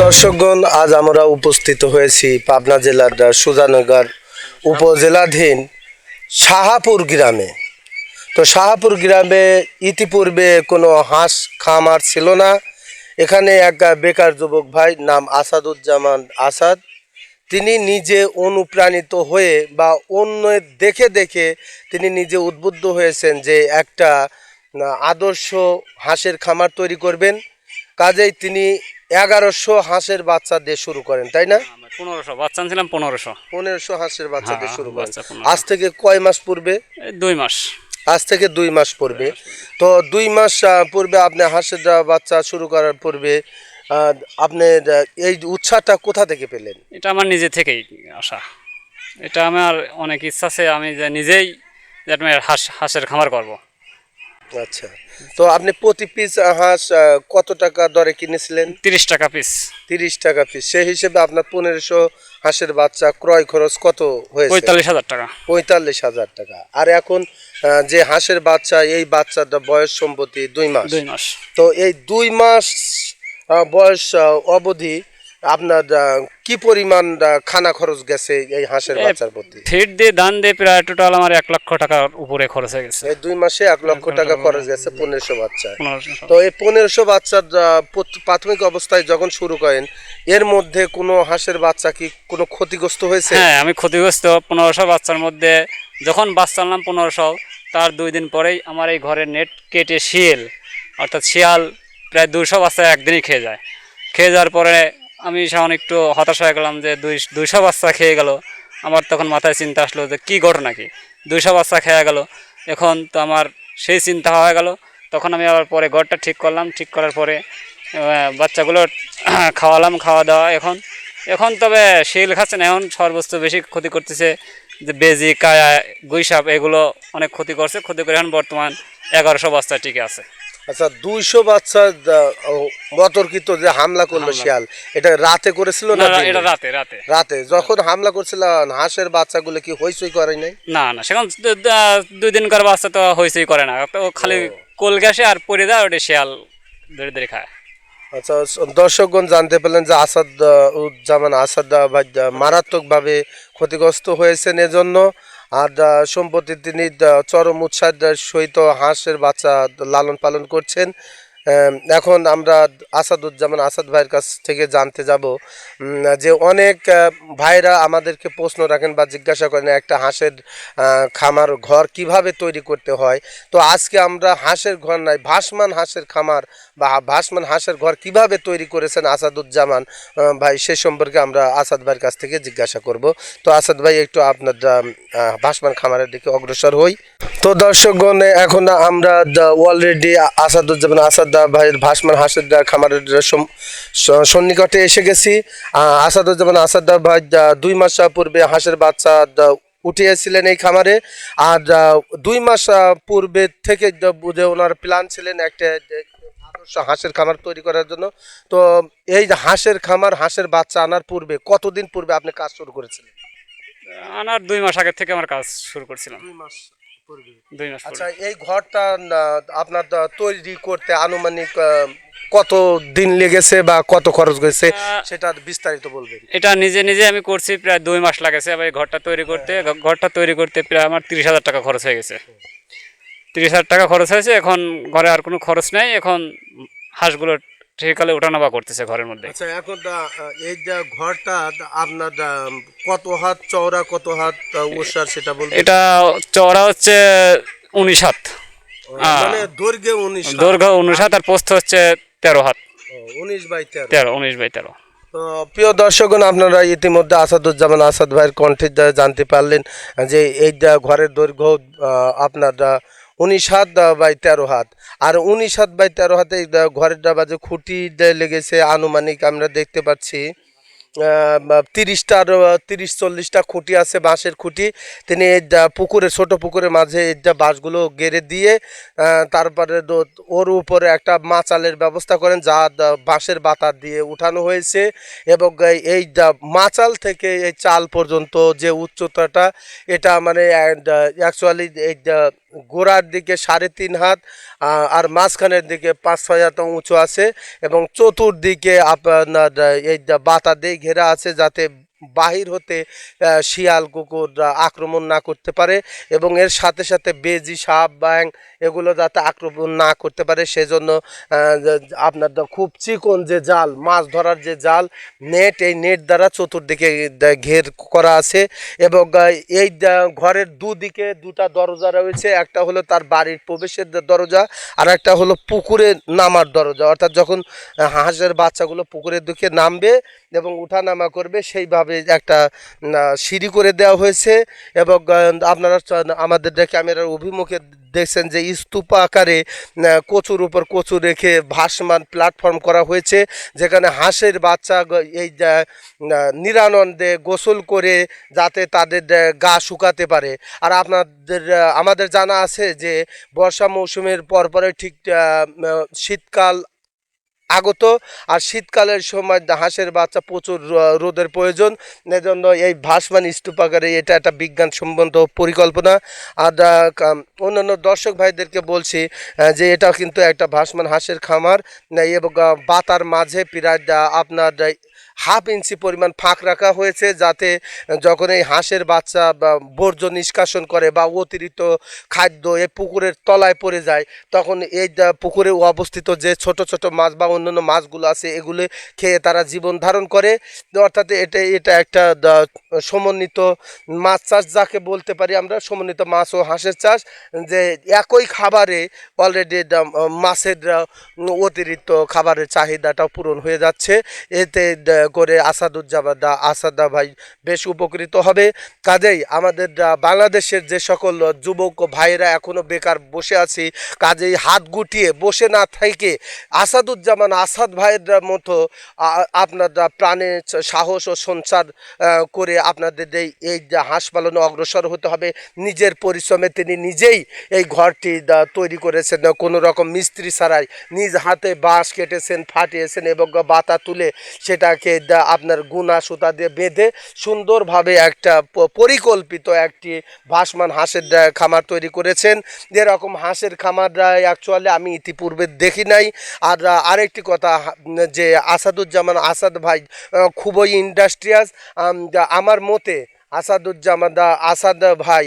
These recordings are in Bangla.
দর্শকগণ, আজ আমরা উপস্থিত হয়েছি পাবনা জেলার সুজানগর উপজেলাধীন শাহাপুর গ্রামে। তো শাহাপুর গ্রামে ইতিপূর্বে কোনো হাঁস খামার ছিল না। এখানে এক বেকার যুবক ভাই নাম আসাদুজ্জামান আসাদ। তিনি নিজে অনুপ্রাণিত হয়ে বা অন্যের দেখে দেখে তিনি নিজে উদ্বুদ্ধ হয়েছেন যে একটা আদর্শ হাঁসের খামার তৈরি করবেন। কাজেই তিনি এগারোশো হাঁসের বাচ্চা দিয়ে শুরু করেন তাই না? পনেরোশো বাচ্চা ছিলাম পনেরোশো। পনেরোশো হাঁসের বাচ্চা দিয়ে হ্যাঁ, শুরু করেন। আজ থেকে কয় মাস পূর্বে? দুই মাস। আজ থেকে দুই মাস পূর্বে। তো দুই মাস পূর্বে আপনি হাঁসের বাচ্চা শুরু করার পূর্বে আপনি এই উৎসাহটা কোথা থেকে পেলেন? এটা আমার নিজে থেকেই আসা। এটা আমার অনেক ইচ্ছা আছে আমি যে নিজেই যে হাঁস হাঁসের খামার করব। আচ্ছা। তো আপনি প্রতি পিস হাঁস কত টাকা দরে কিনেছিলেন? তিরিশ টাকা পিস তিরিশ টাকা পিস সেই হিসেবে আপনার পনেরোশো হাঁসের বাচ্চা ক্রয় খরচ কত হয়েছে? পঁয়তাল্লিশ হাজার টাকা। পঁয়তাল্লিশ হাজার টাকা। আর এখন যে হাঁসের বাচ্চা এই বাচ্চাটা বয়স সম্পত্তি দুই মাস। দুই মাস। তো এই দুই মাস বয়স অবধি আপনার কি পরিমাণ খানা খরচ গেছে এই হাঁসের বাচ্চার প্রতি? ফিট দিয়ে দান দিয়ে প্রায় টোটাল আমার এক লক্ষ টাকার উপরে খরচ হয়ে গেছে। এই দুই মাসে এক লক্ষ টাকা খরচ গেছে পনেরোশো বাচ্চা। তো এই পনেরোশো বাচ্চার প্রাথমিক অবস্থায় যখন শুরু করেন এর মধ্যে কোনো হাঁসের বাচ্চা কি কোনো ক্ষতিগ্রস্ত হয়েছে? হ্যাঁ আমি ক্ষতিগ্রস্ত পনেরোশো বাচ্চার মধ্যে যখন বাচ্চা আনলাম পনেরোশো তার দুই দিন পরেই আমার এই ঘরের নেট কেটে শিয়াল অর্থাৎ শিয়াল প্রায় দুশো বাচ্চা একদিনই খেয়ে যায়। খেয়ে যাওয়ার পরে আমি সেমন একটু হতাশ হয়ে গেলাম যে দুই দুইশো বাচ্চা খেয়ে গেল। আমার তখন মাথায় চিন্তা আসলো যে কী ঘটনা কি? দুইশো বাচ্চা খেয়ে গেল। এখন তো আমার সেই চিন্তা হয়ে গেল। তখন আমি আবার পরে ঘরটা ঠিক করলাম। ঠিক করার পরে বাচ্চাগুলো খাওয়ালাম, খাওয়া দাওয়া এখন। এখন তবে শিল খাচ্ছে না। এখন সর্বোচ্চ বেশি ক্ষতি করতেছে যে বেজি, কায়া, গুইসাপ, এগুলো অনেক ক্ষতি করছে। ক্ষতি করে এখন বর্তমান এগারোশো বস্তা টিকে আছে। আচ্ছা দুইশো বাচ্চা আহ, অতর্কিত যে হামলা করল শিয়াল এটা রাতে করেছিল না এটা রাতে রাতে। রাতে যখন হামলা করছিল হাঁসের বাচ্চাগুলো কি হইচই করে নাই? না না সেখান দুই দিনকার বাচ্চা তো হয়েছেই করে না। খালি কোল গ্যাসে আর পরে দেয় ওটা শিয়াল ধরে ধরে খায়। আচ্ছা দর্শকগণ জানতে পেলেন যে আসাদ উজ্জামান আসাদ মারাত্মকভাবে ক্ষতিগ্রস্ত হয়েছেন। এজন্য আর সম্প্রতি তিনি চরম উৎসাহের সহিত হাঁসের বাচ্চা লালন পালন করছেন। এখন আমরা আসাদুজ্জামান আসাদ ভাইয়ের কাছ থেকে জানতে যাব যে অনেক ভাইরা আমাদেরকে প্রশ্ন রাখেন বা জিজ্ঞাসা করেন একটা হাঁসের খামার ঘর কীভাবে তৈরি করতে হয়। তো আজকে আমরা হাঁসের ঘর নাই, ভাসমান হাঁসের খামার বা ভাসমান হাঁসের ঘর কীভাবে তৈরি করেছেন আসাদুজ্জামান ভাই সে সম্পর্কে আমরা আসাদ ভাইয়ের কাছ থেকে জিজ্ঞাসা করব। তো আসাদ ভাই, একটু আপনার ভাসমান খামারের দিকে অগ্রসর হই। তো দর্শকগণ এখন আমরা অলরেডি আসাদুজ্জামান আসাদ ভাইয়ের ভাসমান হাঁসের আহ, খামারের সন্নিকটে এসে গেছি। আসাদুজ্জামান আসাদ ভাই দুই মাস পূর্বে হাঁসের বাচ্চা উঠিয়েছিলেন এই খামারে। আর দুই মাস পূর্বে থেকে বুঝে ওনার প্ল্যান ছিলেন একটা আদর্শ হাঁসের খামার তৈরি করার জন্য। তো এই যে হাঁসের খামার হাঁসের বাচ্চা আনার পূর্বে কতদিন পূর্বে আপনি কাজ শুরু করেছিলেন? আনার দুই মাস আগের থেকে আমার কাজ শুরু করছিলাম। দুই মাস পূর্বে দুই মাস আচ্ছা এই ঘরটা আপনার তৈরি করতে আনুমানিক কত দিন লেগেছে বা কত খরচ আহ, সেটা বিস্তারিত বলবেন। এটা নিজে নিজে আমি করছি প্রায় দুই মাস লাগেছে আবার এই ঘরটা তৈরি করতে। ঘরটা তৈরি করতে প্রায় আমার তিরিশ হাজার টাকা খরচ হয়ে গেছে। তিরিশ হাজার টাকা খরচ হয়েছে এখন ঘরে আর কোনো খরচ নেই। এখন হাঁসগুলো ওঠানামা করতেছে ঘরের মধ্যে। আচ্ছা এখন এই যে ঘরটা আপনার কত হাত চওড়া কত হাত ওসার সেটা বলবেন? এটা চওড়া হচ্ছে উনিশ হাত। মানে দৈর্ঘ্যে উনিশ দৈর্ঘ্য উনিশ হাত আর পোস্ত হচ্ছে তেরো হাত। উনিশ বাই তেরো। তেরো উনিশ বাই তেরো। প্রিয় দর্শকগণ আপনারা ইতিমধ্যে আসাদুজ্জামান আসাদ ভাইয়ের কণ্ঠে জানতে পারলেন যে এই যা ঘরের দৈর্ঘ্য আপনার উনিশ হাত বাই তেরো হাত। আর উনিশ হাত বাই তেরো হাতে ঘরের ডাবা যে খুঁটি লেগেছে, আনুমানিক আমরা দেখতে পাচ্ছি তিরিশটার তিরিশ চল্লিশটা খুঁটি আছে, বাঁশের খুঁটি। তিনি পুকুরে, ছোট পুকুরের মাঝে এই যা বাঁশগুলো গেড়ে দিয়ে তারপরে ওর উপরে একটা মাচালের ব্যবস্থা করেন, যা বাঁশের বাতা দিয়ে উঠানো হয়েছে এবং এই- মাচাল থেকে এই চাল পর্যন্ত যে উচ্চতাটা, এটা মানে অ্যাকচুয়ালি এই গোড়ার দিকে সাড়ে তিন হাত আর মাঝখানের দিকে পাঁচ ছয় হাত উঁচু আছে এবং চতুর্দিকে আপনার এই বাতা দিয়ে ঘেরা আছে যাতে বাহির হতে শিয়াল কুকুর আক্রমণ না করতে পারে এবং এর সাথে সাথে বেজি, সাপ ব্যাং এগুলো যাতে আক্রমণ না করতে পারে, সেজন্য আপনার খুব চিকন যে জাল, মাছ ধরার যে জাল, নেট, এই নেট দ্বারা চতুর্দিকে ঘের করা আছে এবং এই ঘরের দুদিকে দুটা দরজা রয়েছে। একটা হলো তার বাড়ির প্রবেশের দরজা আর একটা হলো পুকুরে নামার দরজা। অর্থাৎ যখন হাঁসের বাচ্চাগুলো পুকুরের দিকে নামবে এবং উঠানামা করবে, সেইভাবে একটা সিঁড়ি করে দেওয়া হয়েছে এবং আপনারা আমাদের ক্যামেরার অভিমুখে দেখছেন যে স্তূপা আকারে কচুর উপর কচু রেখে ভাসমান প্ল্যাটফর্ম করা হয়েছে, যেখানে হাঁসের বাচ্চা এই নিরানন্দে গোসল করে যাতে তাদের গা শুকাতে পারে। আর আপনাদের আমাদের জানা আছে যে বর্ষা মৌসুমের পরপরে ঠিক শীতকাল আগত। আর শীতকালের সময় হাঁসের বাচ্চা প্রচুর রোদের প্রয়োজন। এজন্য এই ভাসমান স্তূপাগারে এটা একটা বিজ্ঞান সম্বন্ধ পরিকল্পনা। আর অন্যান্য দর্শক ভাইদেরকে বলছি যে এটা কিন্তু একটা ভাসমান হাঁসের খামার। এবং বাতার মাঝে প্রায় আপনার হাফ ইঞ্চি পরিমাণ ফাঁক রাখা হয়েছে যাতে যখন এই হাঁসের বাচ্চা বর্জ্য নিষ্কাশন করে বা অতিরিক্ত খাদ্য এই পুকুরের তলায় পড়ে যায়, তখন এই পুকুরে অবস্থিত যে ছোট ছোট মাছ বা অন্যান্য মাছগুলো আছে, এগুলো খেয়ে তারা জীবন ধারণ করে। অর্থাৎ এটা এটা একটা সমন্বিত মাছ চাষ, যাকে বলতে পারি আমরা সমন্বিত মাছ ও হাঁসের চাষ, যে একই খাবারে অলরেডি মাছের অতিরিক্ত খাবারের চাহিদাটাও পূরণ হয়ে যাচ্ছে। এতে করে আসাদুজ্জামান দা আসাদা ভাই বেশ উপকৃত হবে। কাজেই আমাদের বাংলাদেশের যে সকল যুবক ভাইয়েরা এখনও বেকার বসে আছি, কাজেই হাত গুটিয়ে বসে না থেকে আসাদুজ্জামান আসাদ ভাইয়ের মতো আপনারা প্রাণে সাহস ও সঞ্চার করে আপনাদের এই এই হাঁস পালনে অগ্রসর হতে হবে। নিজের পরিশ্রমে তিনি নিজেই এই ঘরটি তৈরি করেছেন। কোনো রকম মিস্ত্রি ছাড়াই নিজ হাতে বাঁশ কেটেছেন, ফাটিয়েছেন এবং বাতা তুলে সেটাকে দা- আপনার গুনা সুতা দিয়ে বেঁধে সুন্দরভাবে একটা পরিকল্পিত একটি ভাসমান হাঁসের খামার তৈরি করেছেন। যেরকম হাঁসের খামার অ্যাকচুয়ালি আমি ইতিপূর্বে দেখি নাই। আর আরেকটি কথা যে আসাদুজ্জামান আসাদ ভাই খুবই ইন্ডাস্ট্রিয়াস আমার মতে আসাদুজ্জামান আসাদ ভাই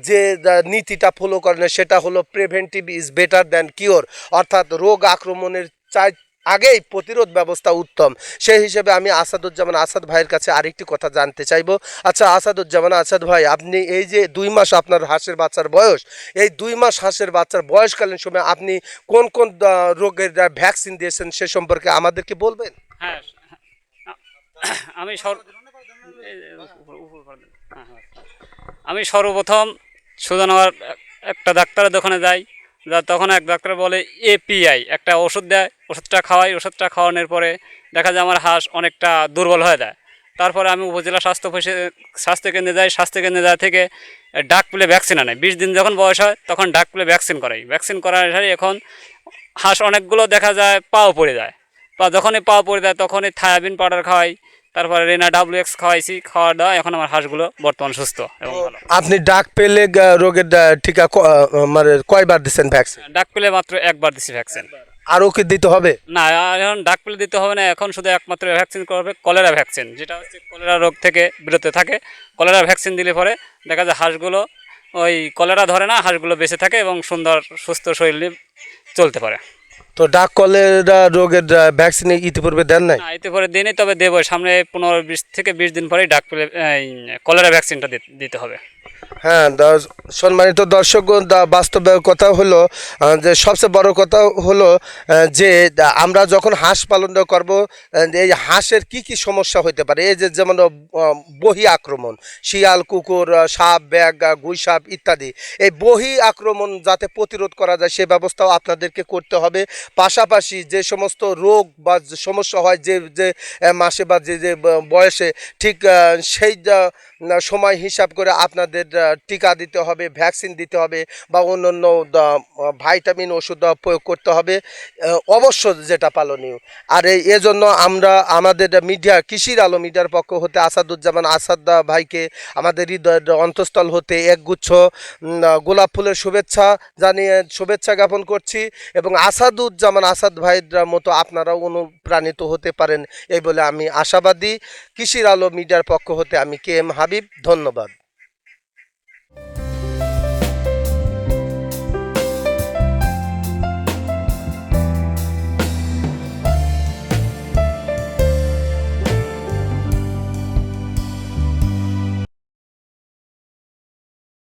যে নীতিটা ফলো করেন সেটা হলো preventive is better than cure অর্থাৎ রোগ আক্রমণের চাই আগেই প্রতিরোধ ব্যবস্থা উত্তম সেই হিসেবে আমি আসাদুজ্জামান আসাদ ভাইয়ের কাছে আরেকটি কথা জানতে চাইব আচ্ছা আসাদুজ্জামান আসাদ ভাই আপনি এই যে দুই মাস আপনার হাঁসের বাচ্চার বয়স এই দুই মাস হাঁসের বাচ্চার বয়সকালীন সময় আপনি কোন কোন রোগের ভ্যাকসিন দিয়েছেন সে সম্পর্কে আমাদেরকে বলবেন হ্যাঁ আমি। হ্যাঁ, হ্যাঁ। আমি সর্বপ্রথম সুজানগর একটা ডাক্তারের দোকানে যাই তখন এক ডাক্তার বলে এপিআই একটা ওষুধ দেয়, ওষুধটা খাওয়াই, ওষুধটা খাওয়ানোর পরে দেখা যায় আমার হাঁস অনেকটা দুর্বল হয়ে যায়। তারপরে আমি উপজেলা স্বাস্থ্য স্বাস্থ্যকেন্দ্রে যাই স্বাস্থ্যকেন্দ্রে যাওয়া থেকে ডাক পেলে ভ্যাকসিন আনে। বিশ দিন যখন বয়স হয়, তখন ডাক পেলে ভ্যাকসিন করাই। ভ্যাকসিন করার সাথে এখন হাঁস অনেকগুলো দেখা যায় পাও পড়ে যায়। বা যখনই পাও পড়ে যায়, তখনই থায়াবিন পাউডার খাওয়াই তারপরে রেনা ডাব্লিউ এক্স খাওয়াইছি খাওয়া দাওয়া এখন আমার হাঁসগুলো বর্তমান সুস্থ এবং আপনি ডাক পেলে রোগের টিকা মানে কয়বার দিচ্ছেন ভ্যাকসিন ডাক পেলে মাত্র একবার দিছি ভ্যাকসিন আরও কি দিতে হবে? না এখন ডাক পেলে দিতে হবে না এখন শুধু একমাত্র ভ্যাকসিন করবে কলেরা ভ্যাকসিন যেটা হচ্ছে কলেরা রোগ থেকে বিরত থাকে। কলেরা ভ্যাকসিন দিলে পরে দেখা যায় হাঁসগুলো ওই কলেরা ধরে না হাঁসগুলো বেঁচে থাকে এবং সুন্দর সুস্থ শরীর চলতে পারে। তো ডাক কলেরা রোগের ভ্যাকসিন ইতিপূর্বে দেন নাই? ইতিপূর্বে দিনই তবে দেবো। সামনে পনেরো বিশ থেকে বিশ দিন পরেই ডাক কলেরা ভ্যাকসিনটা দিতে হবে। হ্যাঁ সম্মানিত দর্শক বাস্তব কথা হলো যে সবচেয়ে বড় কথা হলো যে আমরা যখন হাঁস পালন করব এই হাঁসের কি কি সমস্যা হতে পারে? এই যে যেমন বহি আক্রমণ, শিয়াল, কুকুর সাপ, ব্যাগ গুই সাপ ইত্যাদি, এই বহি আক্রমণ যাতে প্রতিরোধ করা যায়, সে ব্যবস্থাও আপনাদেরকে করতে হবে। পাশাপাশি যে সমস্ত রোগ বা সমস্যা হয়, যে যে মাসে বা যে যে বয়সে, ঠিক সেই সময় হিসাব করে আপনাদের টিকা দিতে হবে, ভ্যাকসিন দিতে হবে বা অন্য অন্য ভাইটামিন ওষুধ প্রয়োগ করতে হবে অবশ্য যেটা পালনীয়। আর এজন্য আমরা আমাদের মিডিয়া, কৃষির আলো মিডিয়ার পক্ষ হতে আসাদুজ্জামান আসাদ ভাইকে আমাদের হৃদয়ের অন্তঃস্থল হতে একগুচ্ছ গোলাপ ফুলের শুভেচ্ছা জানিয়ে, শুভেচ্ছা জ্ঞাপন করছি এবং আসাদুজ্জামান আসাদ ভাইয়ের মতো আপনারাও অনুপ্রাণিত হতে পারেন, এই বলে আমি আশাবাদী। কৃষির আলো মিডিয়ার পক্ষ হতে আমি কে এম হাবিব ধন্যবাদ।